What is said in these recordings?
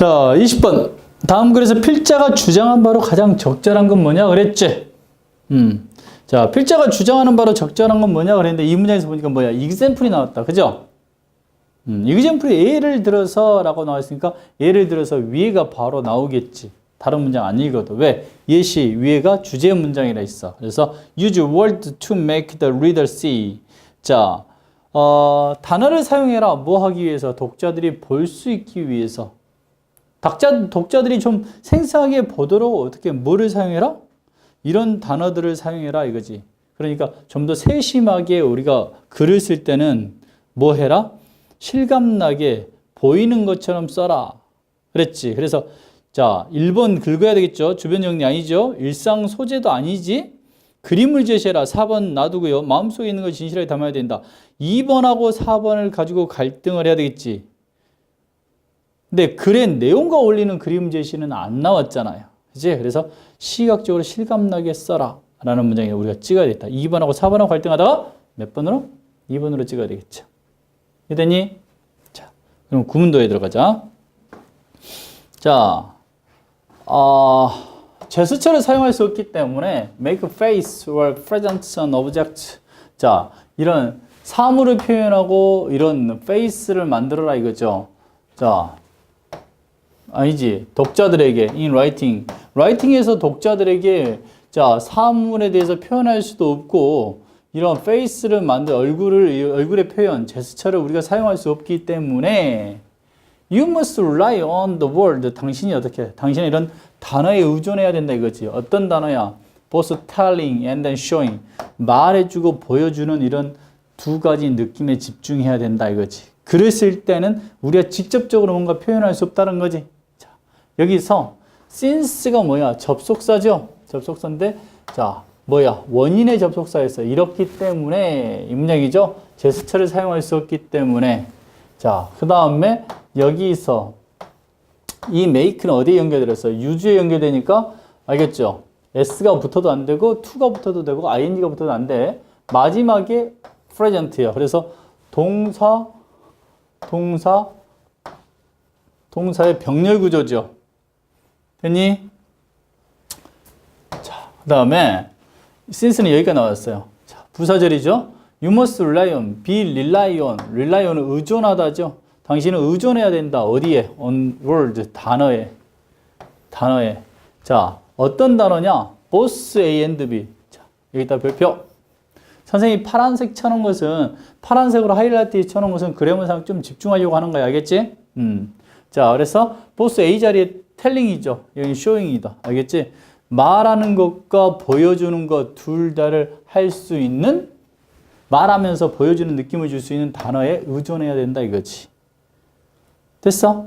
자, 20번. 다음 글에서 필자가 주장한 바로 가장 적절한 건 뭐냐 그랬지? 음. 자, 필자가 주장하는 바로 적절한 건 뭐냐 그랬는데 이 문장에서 보니까 뭐야? example이 나왔다. 그죠? 음, example이 예를 들어서라고 나왔으니까 예를 들어서 위에가 바로 나오겠지. 다른 문장 안 읽어도. 왜? 예시 위에가 주제 문장이라 있어. 그래서 use word to make the reader see. 자, 어, 단어를 사용해라. 뭐 하기 위해서? 독자들이 볼 수 있기 위해서. 독자, 독자들이 좀 생생하게 보도록 어떻게 뭐를 사용해라? 이런 단어들을 사용해라 이거지. 그러니까 좀 더 세심하게 우리가 글을 쓸 때는 뭐 해라? 실감나게 보이는 것처럼 써라. 그랬지. 그래서 자, 1번 긁어야 되겠죠. 주변 정리 아니죠. 일상 소재도 아니지. 그림을 제시해라. 4번 놔두고요. 마음속에 있는 걸 진실하게 담아야 된다. 2번하고 4번을 가지고 갈등을 해야 되겠지. 근데 글의 내용과 어울리는 그림 제시는 안 나왔잖아요. 그지? 그래서 시각적으로 실감나게 써라. 라는 문장에 우리가 찍어야 되겠다. 2번하고 4번하고 갈등하다가 몇 번으로? 2번으로 찍어야 되겠죠. 이해되니? 자, 그럼 구문도에 들어가자. 자, 어, 제스처를 사용할 수 없기 때문에 make face or present an object. 자, 이런 사물을 표현하고 이런 face를 만들어라 이거죠. 자, 아니지. 독자들에게 in writing. 라이팅에서 독자들에게 자, 사물에 대해서 표현할 수도 없고 이런 페이스를 만들 얼굴을 이 얼굴의 표현, 제스처를 우리가 사용할 수 없기 때문에 you must rely on the word. 당신이 어떻게? 당신은 이런 단어에 의존해야 된다 이거지. 어떤 단어야? both telling and then showing. 말해주고 보여주는 이런 두 가지 느낌에 집중해야 된다 이거지. 쓸 때는 우리가 직접적으로 뭔가 표현할 수 없다는 거지. 자, 여기서 since가 뭐야? 접속사죠. 접속사인데 자 뭐야? 원인의 접속사였어. 이렇기 때문에 이 문장이죠. 제스처를 사용할 수 없기 때문에 자, 그 다음에 여기서 이 make는 어디에 연결되었어요? use에 연결되니까 알겠죠? s가 붙어도 안 되고 to가 붙어도 되고 ing가 붙어도 안 돼. 마지막에 present예요. 그래서 동사 동사 동사의 병렬 구조죠. 됐니? 자, 그 다음에 since는 여기가 나왔어요. 자, 부사절이죠. You must rely on, be rely on. rely on은 의존하다죠. 당신은 의존해야 된다. 어디에? on word, 단어에. 단어에. 자, 어떤 단어냐? both A and B. 자, 여기다 별표. 선생님이 파란색 쳐놓은 것은, 파란색으로 하이라이트 쳐놓은 것은 그래머상 좀 집중하려고 하는 거야. 알겠지? 음. 자, 그래서 both A 자리에 telling이죠. 여기 showing이다. 알겠지? 말하는 것과 보여주는 것 둘 다를 할 수 있는 말하면서 보여주는 느낌을 줄 수 있는 단어에 의존해야 된다 이거지. 됐어?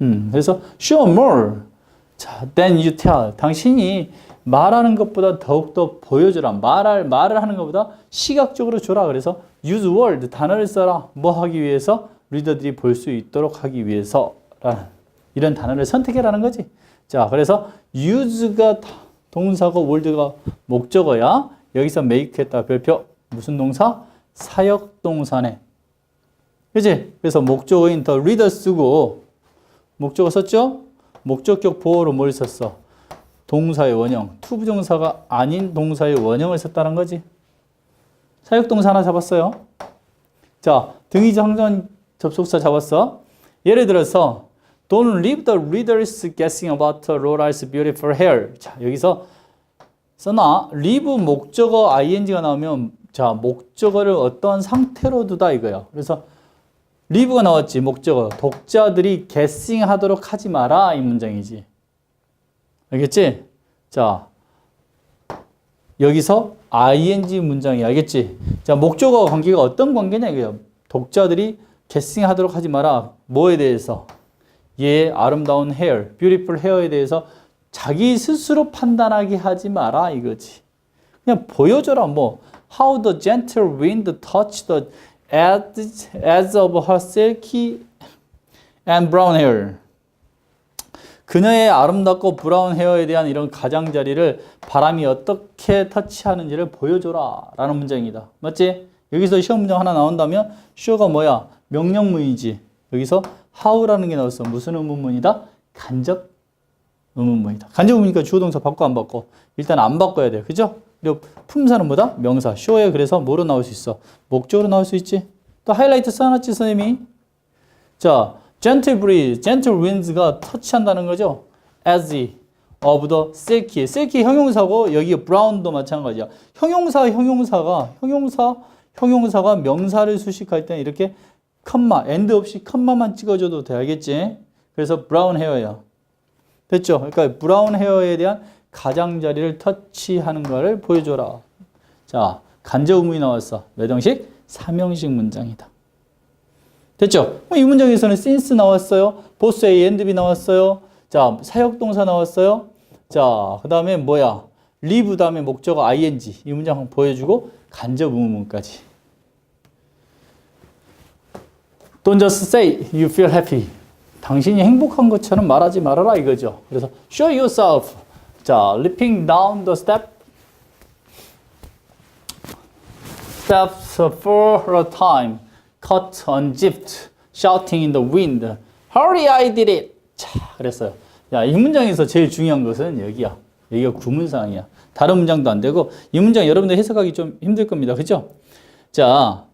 음, 그래서 show more. 자, then you tell. 당신이 말하는 것보다 더욱더 보여줘라. 말할, 말을 하는 것보다 시각적으로 줘라. 그래서 use word. 단어를 써라. 뭐 하기 위해서? 리더들이 볼 수 있도록 하기 위해서. 라는 이런 단어를 선택해라는 거지. 자, 그래서 use가 동사고 word가 목적어야. 여기서 make 했다. 별표. 무슨 동사? 사역 동사네. 그지? 그래서 목적어인 더 reader 쓰고 목적어 썼죠? 목적격 보호로 뭘 썼어? 동사의 원형. 투부정사가 아닌 동사의 원형을 썼다는 거지. 사역 동사 하나 잡았어요. 자, 등이지 항전 접속사 잡았어. 예를 들어서 Don't leave the readers guessing about Laura's beautiful hair. 자, 여기서 써놔. leave 목적어 ing가 나오면 자, 목적어를 어떠한 상태로 두다 이거야. 그래서 leave가 나왔지, 목적어. 독자들이 guessing 하도록 하지 마라 이 문장이지. 알겠지? 자, 여기서 ing 문장이 알겠지? 자, 목적어 관계가 어떤 관계냐 이거야. 독자들이 guessing 하도록 하지 마라. 뭐에 대해서? 얘의 아름다운 hair, beautiful hair에 대해서 자기 스스로 판단하게 하지 마라 이거지. 그냥 보여줘라 뭐 how the gentle wind touched the edge, edge of her silky and brown hair. 그녀의 아름답고 브라운 헤어에 대한 이런 가장자리를 바람이 어떻게 터치하는지를 보여줘라 라는 문장이다. 맞지? 여기서 시험 문장 하나 나온다면 show가 뭐야? 명령문이지. 여기서 how라는 게 나왔어. 무슨 의문문이다? 간접 의문문이다. 간접 의문이니까 주어 동사 바꿔 안 바꿔? 일단 안 바꿔야 돼. 그죠? 그리고 품사는 뭐다? 명사. 쇼에 그래서 뭐로 나올 수 있어? 목적으로 나올 수 있지. 또 하이라이트 써놨지 선생님이. 자, gentle breeze, gentle winds가 터치한다는 거죠. as of the silky. silky 형용사고 여기 brown도 마찬가지야. 형용사 형용사가 형용사 형용사가 명사를 수식할 때는 이렇게 컴마, 엔드 없이 컴마만 찍어줘도 돼. 알겠지? 그래서 brown hair야. 됐죠? 그러니까 브라운 헤어에 대한 가장자리를 터치하는 거를 보여줘라. 자, 간접 의문이 나왔어. 몇 형식? 3형식 문장이다. 됐죠? 이 문장에서는 since 나왔어요. 보스 A and B 나왔어요. 자, 사역동사 나왔어요. 자, 그 다음에 뭐야? live 다음에 목적어 ing. 이 문장 보여주고 간접 의문문까지. Don't just say you feel happy. 당신이 행복한 것처럼 말하지 말아라 이거죠. 그래서 show yourself. 자, leaping down the step. Steps for a time. Cut unzipped. Shouting in the wind. Hurry, I did it. 자, 그랬어요. 야, 이 문장에서 제일 중요한 것은 여기야. 여기가 구문상이야. 다른 문장도 안 되고 이 문장 여러분들 해석하기 좀 힘들 겁니다. 그죠? 자,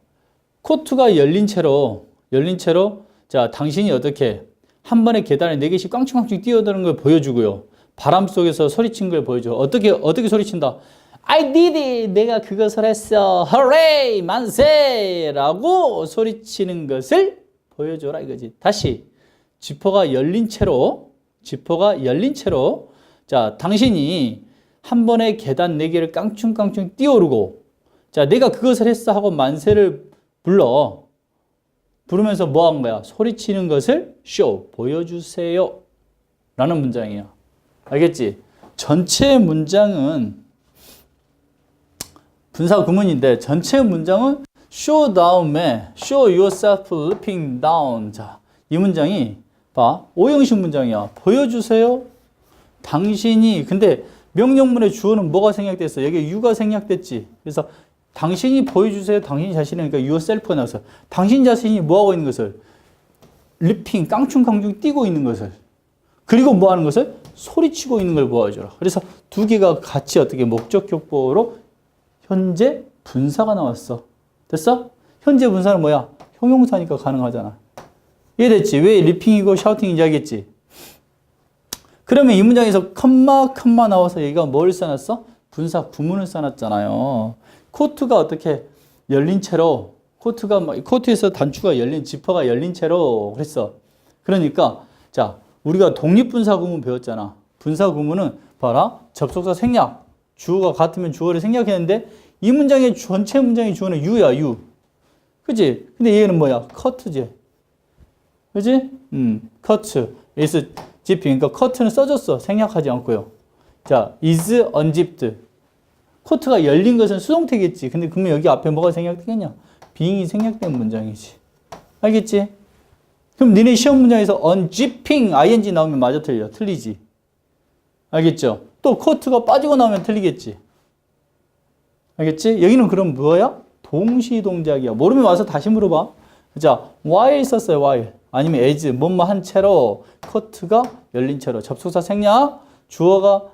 코트가 열린 채로 열린 채로 자, 당신이 어떻게 한 번에 계단을 네 개씩 꽝충꽝충 뛰어드는 걸 보여주고요. 바람 속에서 소리친 걸 보여줘. 어떻게 어떻게 소리친다? I did it. 내가 그것을 했어. Hooray! 만세라고 소리치는 것을 보여줘라 이거지. 다시 지퍼가 열린 채로 지퍼가 열린 채로 자, 당신이 한 번에 계단 네 개를 깡충깡충 뛰어오르고 자, 내가 그것을 했어 하고 만세를 불러. 부르면서 뭐 한 거야? 소리치는 것을 show, 보여주세요. 라는 문장이야. 알겠지? 전체 문장은 분사 구문인데 전체 문장은 show 다음에 show yourself leaping down. 자, 이 문장이 봐. 오형식 문장이야. 보여주세요. 당신이 근데 명령문의 주어는 뭐가 생략됐어? 여기 you가 생략됐지. 그래서 당신이 보여주세요. 당신 자신이니까 yourself가 나와서 당신 자신이 뭐 하고 있는 것을 리핑 깡충깡충 뛰고 있는 것을 그리고 뭐 하는 것을 소리치고 있는 걸 보여줘라. 그래서 두 개가 같이 어떻게 목적 격보로 현재 분사가 나왔어. 됐어? 현재 분사는 뭐야? 형용사니까 가능하잖아. 이해됐지? 왜 리핑이고 샤우팅인지 알겠지? 그러면 이 문장에서 컴마 컴마 나와서 얘가 뭘 써놨어? 분사 구문을 써놨잖아요. 코트가 어떻게 열린 채로 코트가 막 코트에서 단추가 열린 지퍼가 열린 채로 그랬어. 그러니까 자 우리가 독립분사 구문 배웠잖아. 분사 구문은 봐라 접속사 생략 주어가 같으면 주어를 생략했는데 이 문장의 전체 문장의 주어는 유야 유. 그지? 근데 얘는 뭐야? 커트지. 그지? 음, 커트. is zipping. 그러니까 커트는 써줬어. 생략하지 않고요. 자, is unzipped. 코트가 열린 것은 수동태겠지. 근데 그러면 여기 앞에 뭐가 생략되겠냐? being이 생략된 문장이지. 알겠지? 그럼 니네 시험 문장에서 unzipping ing 나오면 맞아 틀려. 틀리지. 알겠죠? 또 코트가 빠지고 나오면 틀리겠지. 알겠지? 여기는 그럼 뭐야? 동시 동작이야. 모르면 와서 다시 물어봐. 자, while 썼어요, while. 아니면 as, 뭐뭐 한 채로, 커트가 열린 채로. 접속사 생략, 주어가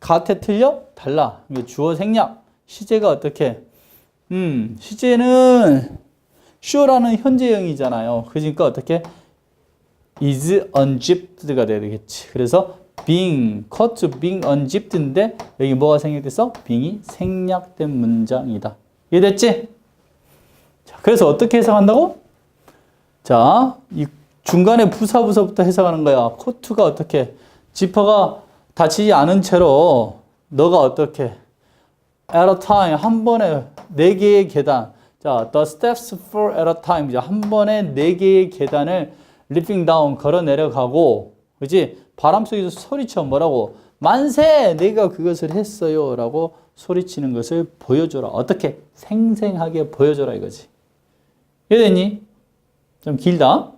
같아 틀려? 달라. 이게 주어 생략. 시제가 어떻게? 음, 시제는 show라는 현재형이잖아요. 그러니까 어떻게? is unzipped가 돼야 되겠지. 그래서 being, cut being unzipped인데 여기 뭐가 생략됐어? being이 생략된 문장이다. 이해됐지? 자, 그래서 어떻게 해석한다고? 자, 이 중간에 부사 부사부터 해석하는 거야. 코트가 어떻게 지퍼가 닫히지 않은 채로 너가 어떻게? At a time 한 번에 네 개의 계단. 자, the steps for at a time. 한 번에 네 개의 계단을 leaping down 걸어 내려가고 그지? 바람 속에서 소리쳐. 뭐라고? 만세! 내가 그것을 했어요 라고 소리치는 것을 보여줘라. 어떻게? 생생하게 보여줘라 이거지. 이해됐니? 좀 길다